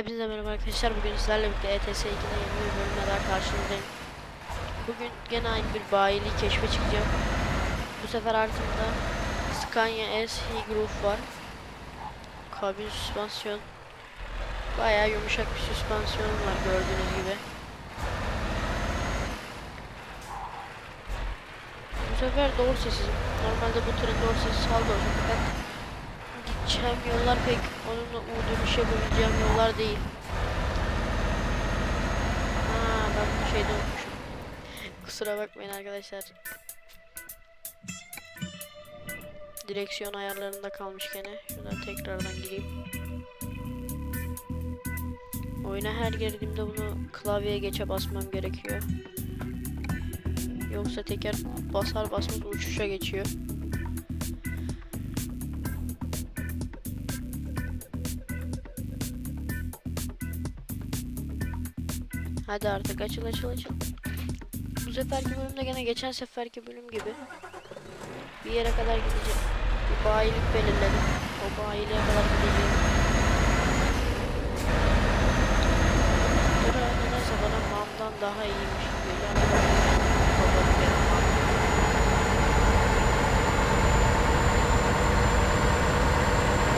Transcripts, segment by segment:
Hepinize merhaba arkadaşlar. Bugün sizlerle birlikte ETS 2'de yeni bir bölümle daha karşınızdayım. Bugün gene aynı bir bayiliği keşfe çıkacağım. Bu sefer artımda Scania S Groove var. Kabin süspansiyon. Bayağı yumuşak bir süspansiyon var gördüğünüz gibi. Bu sefer doğru sessizim. Normalde bu tren doğru sessiz halde olacak gideceğim yollar pek onunla uğduğum işe yapabileceğim yollar değil. Ha ben bu şeyde unutmuşum. Kusura bakmayın arkadaşlar. Direksiyon ayarlarında kalmış gene. Şuradan tekrardan gireyim. Oyuna her girdiğimde bunu klavyeye geçe basmam gerekiyor. Yoksa teker basar basmaz uçuşa geçiyor. Hadi artık açıl açıl açıl. Bu seferki bölümde gene geçen seferki bölüm gibi bir yere kadar gideceğim. Bir bayilik belirledim. O bayiliğe kadar gideceğim. Abi neyse bana mamdan daha iyiymiş gibi.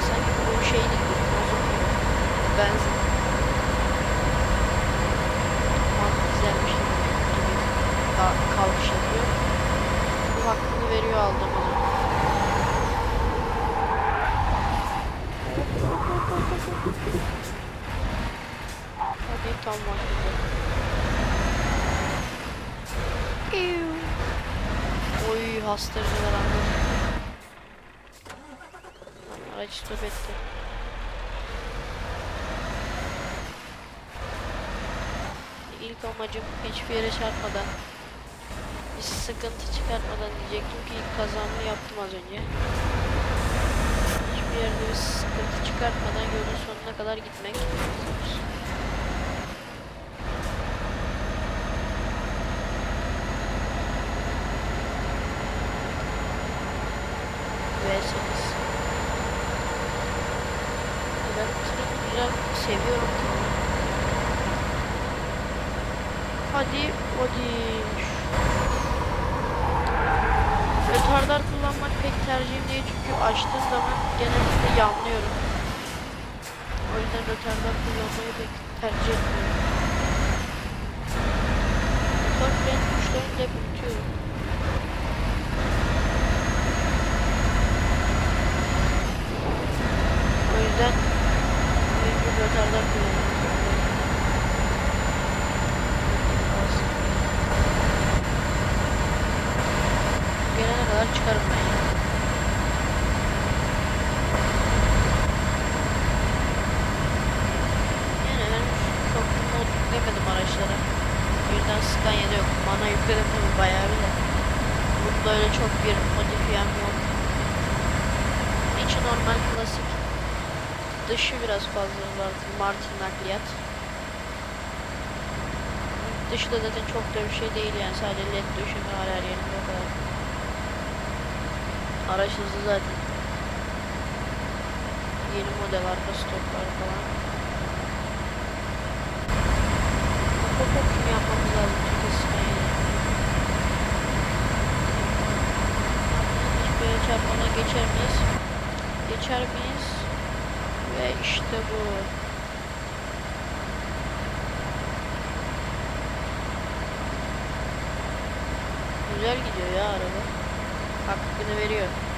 Sanki bu şey gibi. Benzin. Mam güzelmiş gibi, gibi ka- kalkış yapıyor. Bu hakkını veriyor aldığımızın. Hadi tam vaktinde. Piu. Hastırıcılar anladım. Tamam, Araç stop etti. İlk amacım hiçbir yere çarpmadan bir sıkıntı çıkartmadan diyecektim ki ilk kazamı yaptım az önce. Hiçbir yerde bir sıkıntı çıkartmadan yolun sonuna kadar gitmek. V8 Ben treni güzel seviyorum treni. Hadi hadi. Retardar kullanmak pek tercihim değil çünkü açtığım zaman genellikle yanlıyorum. O yüzden retardar kullanmayı pek tercih etmiyorum. Motor fren tuşlarını da hep unutuyorum. O yüzden mecbur retardar kullanıyorum. Olsun. Gelene kadar çıkarım ben ya. Yani çok mod yüklemedim araçlara. Yüzden Scania'da yok. Bana yükledim tabii bayağı bir de. Bunda öyle çok bir modifiyem yok. İçi normal klasik. Dışı biraz fazla var. Martin nakliyat. Dışı da zaten çok da bir şey değil yani sadece led döşeme var her yerinde o kadar. Araç hızlı zaten. Yeni model arka stoplar falan. Hop şunu yapmamız lazım çünkü yere çarpmadan geçer miyiz? Geçer miyiz? Ve işte bu. Güzel gidiyor ya araba. Hakkını veriyor.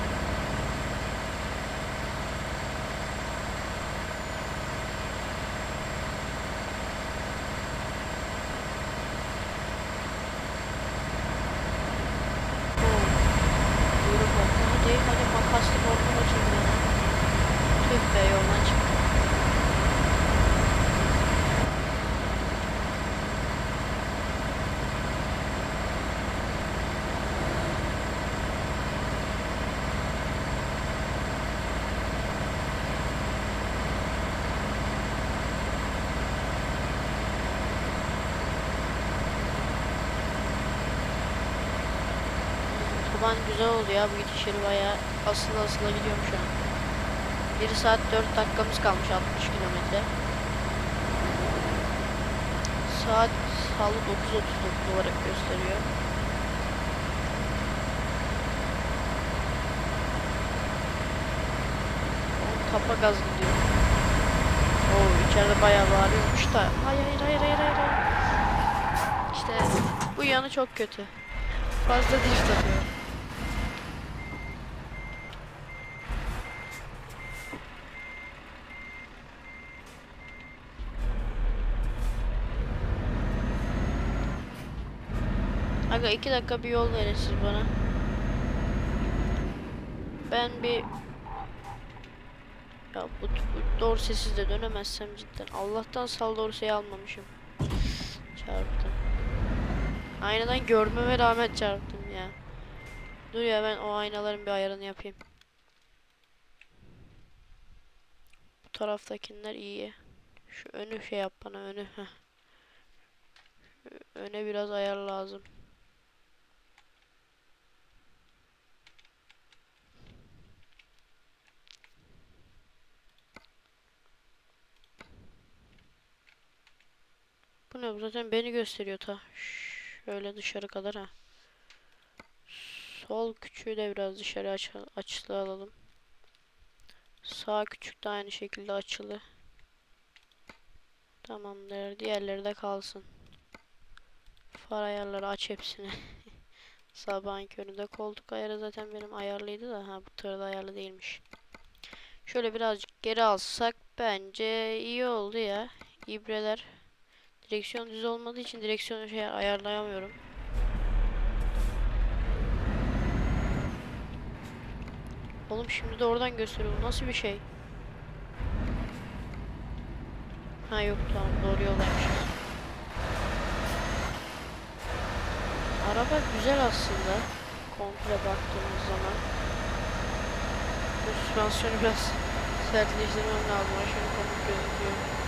Taban güzel oldu ya bu gidiş yeri bayağı asılı asıla gidiyorum şu an. 1 saat 4 dakikamız kalmış 60 kilometre. Saat salı 9.39 olarak gösteriyor. Tapa gaz gidiyor. Oo içeride bayağı bağırıyormuş da. Hayır hayır hayır hayır hayır. hayır. İşte bu yanı çok kötü. Fazla drift atıyor. Aga iki dakika bir yol verin siz bana. Ben bir ya bu, bu dorsesiz de dönemezsem cidden. Allah'tan sal dorseyi almamışım. Çarptım. Aynadan görmeme rağmen çarptım ya. Dur ya ben o aynaların bir ayarını yapayım. Bu taraftakiler iyi. Şu önü şey yap bana önü. Öne biraz ayar lazım. Bu zaten beni gösteriyor ta. Şöyle dışarı kadar ha. Sol küçüğü de biraz dışarı aç açılı alalım. Sağ küçük de aynı şekilde açılı. Tamamdır. Diğerleri de kalsın. Far ayarları aç hepsini. Sabahın köründe koltuk ayarı zaten benim ayarlıydı da ha bu tırda ayarlı değilmiş. Şöyle birazcık geri alsak bence iyi oldu ya. İbreler Direksiyon düz olmadığı için direksiyonu şey ayarlayamıyorum. Oğlum şimdi de oradan gösteriyor. Nasıl bir şey? Ha yok tamam doğru yoldaymışız. Araba güzel aslında. Komple baktığımız zaman. Bu süspansiyonu biraz sertleştirmem lazım. Aşırı komik gözüküyor.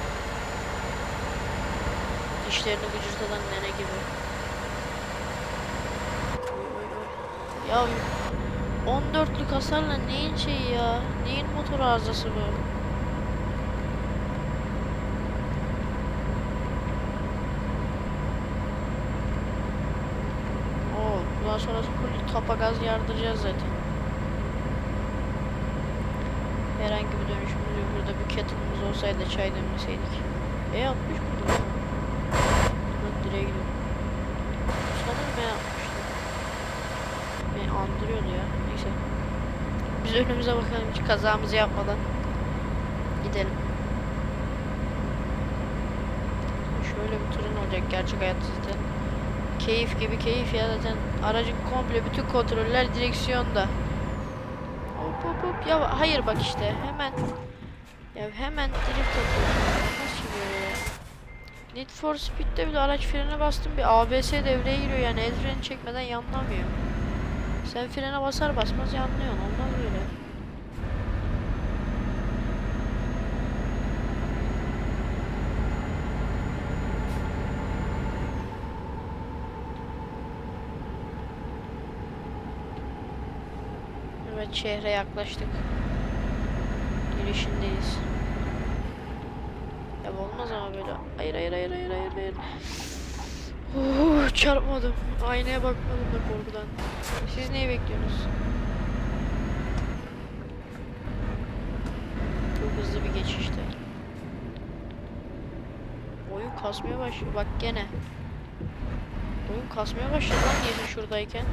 Dişlerini gıcırtadan nene gibi. Ya 14'lük hasarla neyin şeyi ya? Neyin motor arızası bu? Oo, bundan sonrası full tapa gaz yardıracağız zaten. Herhangi bir dönüşümüz yok. Burada bir kettle'ımız olsaydı çay demleseydik. E 60 burada. Bak direğe gidiyor. Sanırım ben yapmıştım. Beni andırıyordu ya. Neyse. Biz önümüze bakalım hiç kazamızı yapmadan. Gidelim. Şöyle bir turun olacak gerçek hayatta zaten. Keyif gibi keyif ya zaten. Aracın komple bütün kontroller direksiyonda. Hop hop hop. Ya hayır bak işte hemen. Ya hemen drift atıyorsun. ya. Nasıl böyle ya? Need for Speed'de bile araç frene bastım bir ABS devreye giriyor yani el freni çekmeden yanlamıyor. Sen frene basar basmaz yanlıyorsun ondan böyle. Evet şehre yaklaştık. Girişindeyiz. Ya olmaz ama böyle. Hayır hayır hayır hayır hayır hayır. Oh, çarpmadım. Aynaya bakmadım da korkudan. Siz neyi bekliyorsunuz? Çok hızlı bir geçişti. Oyun kasmaya başlıyor. Bak gene. Oyun kasmaya başladı lan gece şuradayken.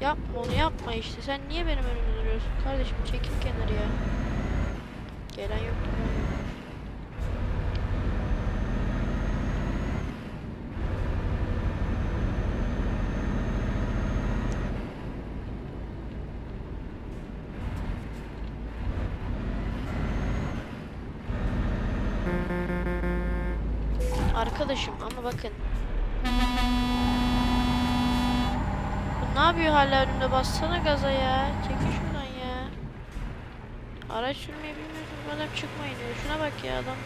Yapma onu yapma işte. Sen niye benim önümde duruyorsun? Kardeşim çekil kenarıya. Gelen yok. gelen yok. Arkadaşım ama bakın. Bu ne yapıyor hala önümde? Bassana gaza ya. Çekil şuradan ya. Araç sürmeyi bilmiyorsun. Madem çıkmayın diyor. Şuna bak ya adam.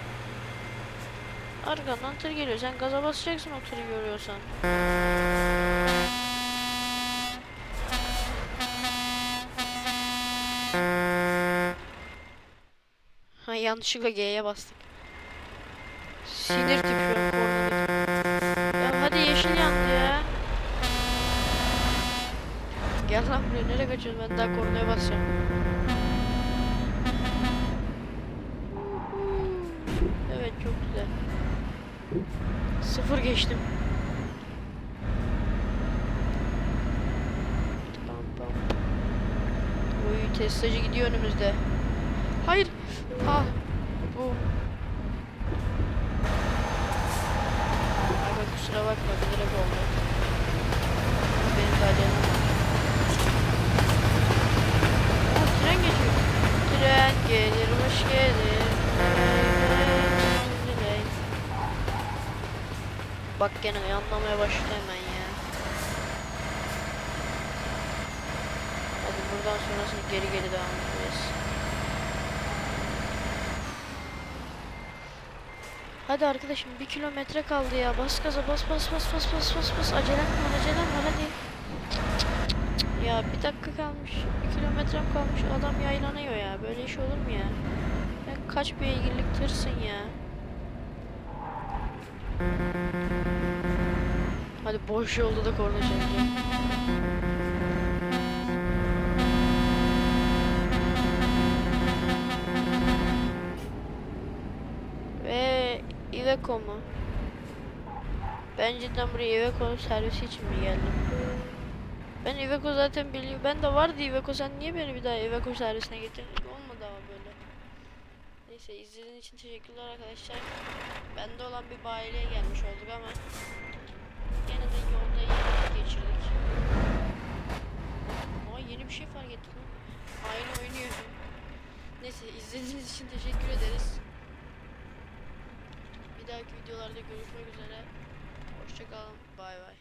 Arkandan tır geliyor. Sen gaza basacaksın o tırı görüyorsan. Ha yanlışlıkla G'ye bastık. Sinir tip şu an kornada. Ya hadi yeşil yandı ya. Gel lan buraya nereye kaçıyorsun ben daha kornaya basacağım. Evet çok güzel. Sıfır geçtim. Oy testacı gidiyor önümüzde. Hayır. Ah. Bu. Aga kusura bakma bilerek oldu. Benim de tren geçiyor. Tren gelir hoş gelir. Bak gene yanlamaya başladı hemen ya. Hadi buradan sonrasını geri geri devam edeceğiz. Hadi arkadaşım bir kilometre kaldı ya. Bas gaza bas bas bas bas bas bas bas. Acelem var acelem var hadi. Ya bir dakika kalmış. Bir kilometrem kalmış. Adam yaylanıyor ya. Böyle iş olur mu ya? Sen kaç beygirlik tırsın ya. Hadi boş yolda da korna çekeceğim. Iveco mu? Ben cidden buraya Iveco servisi için mi geldim? Ben Iveco zaten biliyorum. Ben de vardı Iveco. Sen niye beni bir daha Iveco servisine getirdin? Olmadı ama böyle. Neyse izlediğiniz için teşekkürler arkadaşlar. Bende olan bir bayiliğe gelmiş olduk ama Yine de yolda iyi geçirdik. Aa yeni bir şey fark ettim. Aynı oynuyor. Neyse izlediğiniz için teşekkür ederiz videolarda görüşmek üzere. Hoşçakalın. Bay bay.